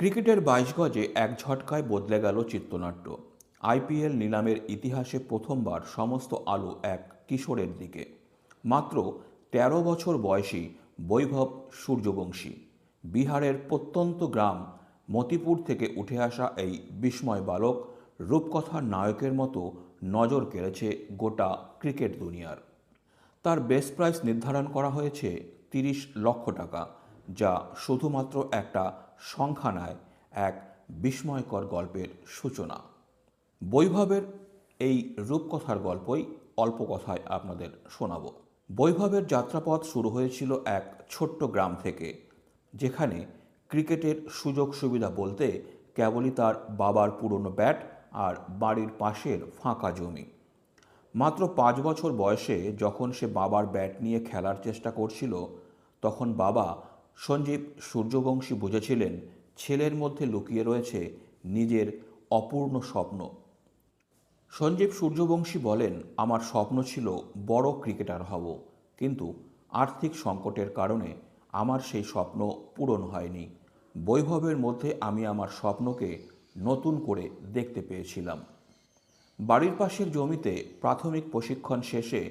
ক্রিকেটের বাইশ গজে এক ঝটকায় বদলে গেল চিত্রনাট্য। আইপিএল নিলামের ইতিহাসে প্রথমবার সমস্ত আলো এক কিশোরের দিকে। মাত্র ১৩ বছর বয়সী বৈভব সূর্যবংশী। বিহারের প্রত্যন্ত গ্রাম মতিপুর থেকে উঠে আসা এই বিস্ময় বালক রূপকথার নায়কের মতো নজর কেড়েছে গোটা ক্রিকেট দুনিয়ার। তার বেস্ট প্রাইস নির্ধারণ করা হয়েছে তিরিশ লক্ষ টাকা। যা শুধুমাত্র একটা সংখ্যা নয়, এক বিস্ময়কর গল্পের সূচনা। বৈভবের এই রূপকথার গল্পই অল্প কথায় আপনাদের শোনাব। বৈভবের যাত্রাপথ শুরু হয়েছিল এক ছোট্ট গ্রাম থেকে, যেখানে ক্রিকেটের সুযোগ সুবিধা বলতে কেবলই তার বাবার পুরনো ব্যাট আর বাড়ির পাশের ফাঁকা জমি। মাত্র পাঁচ বছর বয়সে যখন সে বাবার ব্যাট নিয়ে খেলার চেষ্টা করছিল, তখন বাবা সঞ্জীব সূর্যবংশী বুঝেছিলেন ছেলের মধ্যে লুকিয়ে রয়েছে নিজের অপূর্ণ স্বপ্ন। সঞ্জীব সূর্যবংশী বলেন, আমার স্বপ্ন ছিল বড় ক্রিকেটার হব, কিন্তু আর্থিক সংকটের কারণে আমার সেই স্বপ্ন পূরণ হয়নি। বৈভবের মধ্যে আমি আমার স্বপ্নকে নতুন করে দেখতে পেয়েছিলাম। বাড়ির পাশের জমিতে প্রাথমিক প্রশিক্ষণ শেষে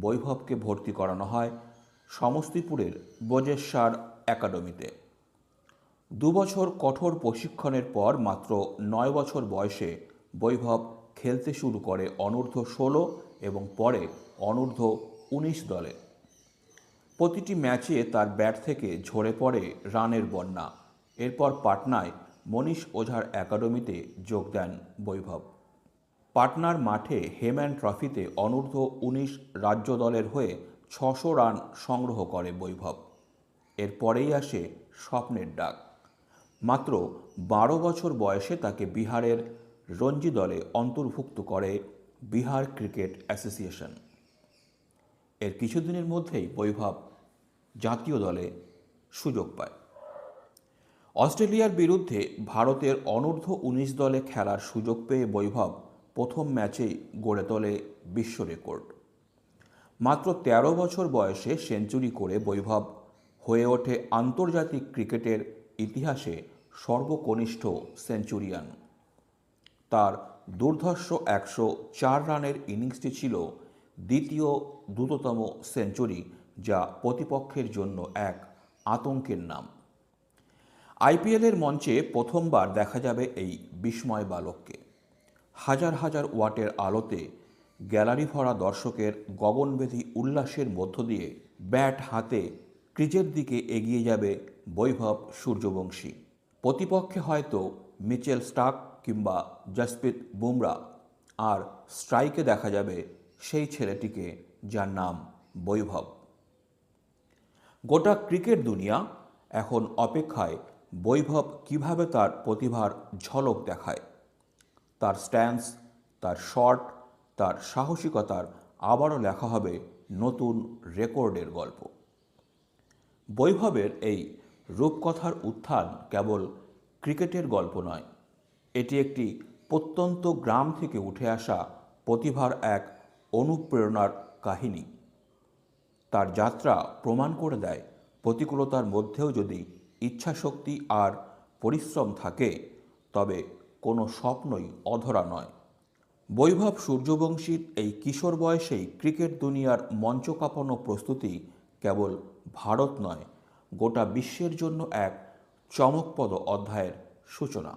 বৈভবকে ভর্তি করানো হয়। সমস্তিপুরের বজেশ্বর একাডেমিতে। দুবছর কঠোর প্রশিক্ষণের পর মাত্র নয় বছর বয়সে বৈভব খেলতে শুরু করে অনূর্ধ্ব ষোলো এবং পরে অনূর্ধ্ব উনিশ দলে। প্রতিটি ম্যাচে তার ব্যাট থেকে ঝরে পড়ে রানের বন্যা। এরপর পাটনায় মনীষ ওঝার একাডেমিতে যোগ দেন বৈভব। পাটনার মাঠে হেম্যান ট্রফিতে অনূর্ধ্ব উনিশ রাজ্য দলের হয়ে ছশো রান সংগ্রহ করে বৈভব। এরপরেই আসে স্বপ্নের ডাক। মাত্র বারো বছর বয়সে তাকে বিহারের রঞ্জি দলে অন্তর্ভুক্ত করে বিহার ক্রিকেট অ্যাসোসিয়েশন। এর কিছুদিনের মধ্যেই বৈভব জাতীয় দলে সুযোগ পায়। অস্ট্রেলিয়ার বিরুদ্ধে ভারতের অনূর্ধ্ব উনিশ দলে খেলার সুযোগ পেয়ে বৈভব প্রথম ম্যাচেই গড়ে তোলে বিশ্ব রেকর্ড। মাত্র ১৩ বছর বয়সে সেঞ্চুরি করে বৈভব হয়ে ওঠে আন্তর্জাতিক ক্রিকেটের ইতিহাসে সর্বকনিষ্ঠ সেঞ্চুরিয়ান। তার দুর্ধর্ষ একশো চার রানের ইনিংসটি ছিল দ্বিতীয় দ্রুততম সেঞ্চুরি, যা প্রতিপক্ষের জন্য এক আতঙ্কের নাম। আইপিএলের মঞ্চে প্রথমবার দেখা যাবে এই বিস্ময় বালককে। হাজার হাজার ওয়াটের আলোতে গ্যালারি ভরা দর্শকের গগনবেধি উল্লাসের মধ্য দিয়ে ব্যাট হাতে ক্রিজের দিকে এগিয়ে যাবে বৈভব সূর্যবংশী। প্রতিপক্ষে হয়তো মিচেল স্টাক কিংবা জসপ্রীত বুমরা, আর স্ট্রাইকে দেখা যাবে সেই ছেলেটিকে যার নাম বৈভব। গোটা ক্রিকেট দুনিয়া এখন অপেক্ষায় বৈভব কীভাবে তার প্রতিভার ঝলক দেখায়? তার স্ট্যান্স তার শট তার সাহসিকতার আবারও লেখা হবে নতুন রেকর্ডের গল্প। বৈভবের এই রূপকথার উত্থান কেবল ক্রিকেটের গল্প নয়, এটি একটি প্রত্যন্ত গ্রাম থেকে উঠে আসা প্রতিভার এক অনুপ্রেরণার কাহিনী। তার যাত্রা প্রমাণ করে দেয় প্রতিকূলতার মধ্যেও যদি ইচ্ছাশক্তি আর পরিশ্রম থাকে, তবে কোনো স্বপ্নই অধরা নয়। বৈভব সূর্যবংশীর এই কিশোর বয়সেই ক্রিকেট দুনিয়ার মঞ্চ কাঁপানো প্রস্তুতি কেবল ভারত নয় গোটা বিশ্বের জন্য এক চমকপদ অধ্যায়ের সূচনা।